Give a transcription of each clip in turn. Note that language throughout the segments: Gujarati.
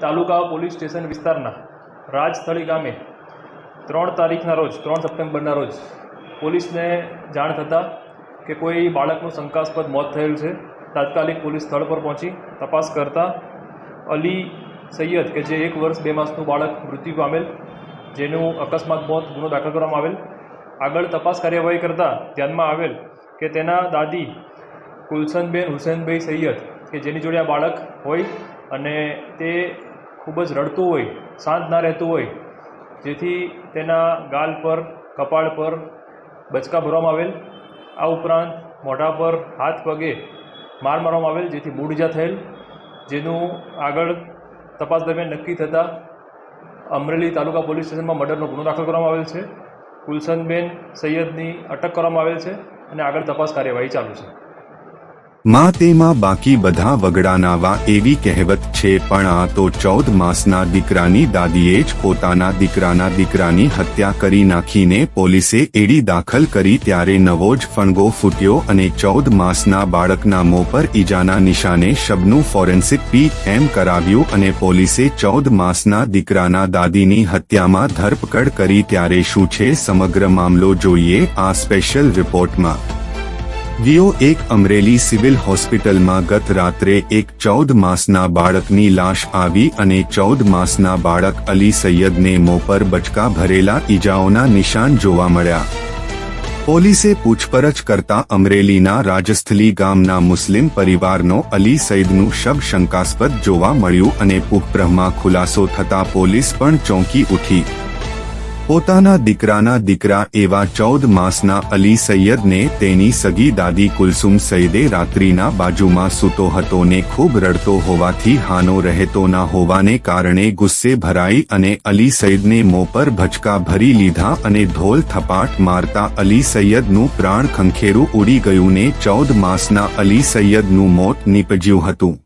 તાલુકા પોલીસ સ્ટેશન વિસ્તારના રાજસ્થળી ગામે ત્રણ તારીખના રોજ, ત્રણ સપ્ટેમ્બરના રોજ પોલીસને જાણ થતાં કે કોઈ બાળકનું શંકાસ્પદ મોત થયેલ છે. તાત્કાલિક પોલીસ સ્થળ પર પહોંચી તપાસ કરતાં અલી સૈયદ, કે જે એક વર્ષ બે માસનું બાળક મૃત્યુ પામેલ, જેનું અકસ્માત મોત ગુનો દાખલ કરવામાં આવેલ. આગળ તપાસ કાર્યવાહી કરતાં ધ્યાનમાં આવેલ કે તેના દાદી કુલસનબેન હુસેનભાઈ સૈયદ, કે જેની જોડે આ બાળક હોય અને તે ખૂબ જ રડતું હોય શાંત ના રહેતું હોય, જેથી તેના ગાલ પર, કપાળ પર બચકા ભરવામાં આવેલ. આ ઉપરાંત મોઢા પર હાથ પગે માર મારવામાં આવેલ, જેથી મૂળ ઇજા થયેલ, જેનું આગળ તપાસ દરમિયાન નક્કી થતાં અમરેલી તાલુકા પોલીસ સ્ટેશનમાં મર્ડરનો ગુનો દાખલ કરવામાં આવેલ છે. કુલસનબેન સૈયદની અટક કરવામાં આવેલ છે અને આગળ તપાસ કાર્યવાહી ચાલુ છે. માં તેમાં બાકી બધા વગડાનાવા એવી કહેવત છે, પણ આ તો ચૌદ માસના દીકરાની દાદીએ જ પોતાના દીકરાના દીકરાની હત્યા કરી નાખીને પોલીસે એડી દાખલ કરી ત્યારે નવો જ ફણગો ફૂટ્યો અને ચૌદ માસના બાળકના મો પર ઈજાના નિશાને શબનું ફોરેન્સિક પી એમ કરાવ્યું અને પોલીસે ચૌદ માસના દીકરાના દાદીની હત્યામાં ધરપકડ કરી ત્યારે શું છે, સમગ્ર મામલો જોઈએ આ સ્પેશિયલ રિપોર્ટમાં. વીઓ એક અમરેલી સિવિલ હોસ્પિટલમાં ગત રાત્રે એક ચૌદ માસના બાળકની લાશ આવી અને ચૌદ માસના બાળક અલી સૈયદને મોં પર બચકા ભરેલા ઈજાઓના નિશાન જોવા મળ્યા. પોલીસે પૂછપરછ કરતા અમરેલીના રાજસ્થલી ગામના મુસ્લિમ પરિવારનો અલી સૈદનું શબ શંકાસ્પદ જોવા મળ્યું અને પૂખપ્રહમાં ખુલાસો થતા પોલીસ પણ ચોંકી ઉઠી. પોતાના દીકરાના દીકરા એવા ચૌદ માસના અલી સૈયદને તેની સગી દાદી કુલસુમ સૈદે રાત્રિના બાજુમાં સૂતો હતો ને ખૂબ રડતો હોવાથી હાનો રહેતો ના હોવાને કારણે ગુસ્સે ભરાઈ અને અલી સઈદને મોં પર ભચકા ભરી લીધા અને ધોલ થપાટ મારતા અલી સૈયદનું પ્રાણ ખંખેરું ઉડી ગયું ને ચૌદ માસના અલી સૈયદનું મોત નીપજ્યું હતું.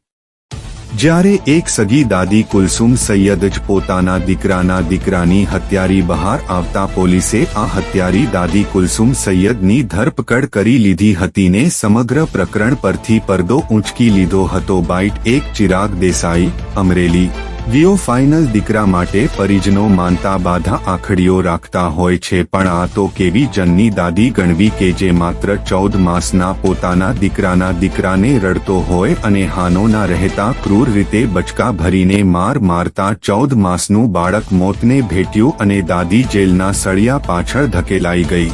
જ્યારે એક સગી દાદી કુલસુમ સૈયદ જ પોતાના દીકરાના દીકરાની હત્યારી બહાર આવતા પોલીસે આ હત્યારી દાદી કુલસુમ સૈયદની ધરપકડ કરી લીધી હતી ને સમગ્ર પ્રકરણ પરથી પડદો ઊંચકી લીધો હતો. બાઇટ એક ચિરાગ દેસાઈ, અમરેલી. વીઓ ફાઇનલ દીકરા માટે પરિજનો માનતા બાધા આખડીઓ રાખતા હોય છે, પણ આ તો કેવી જનની દાદી ગણવી કે જે માત્ર ચૌદ માસના પોતાના દીકરાના દીકરાને રડતો હોય અને હાનો ના રહેતા ક્રૂર રીતે બચકા ભરીને માર મારતા ચૌદ માસનું બાળક મોતને ભેટ્યું અને દાદી જેલના સળિયા પાછળ ધકેલાઈ ગઈ.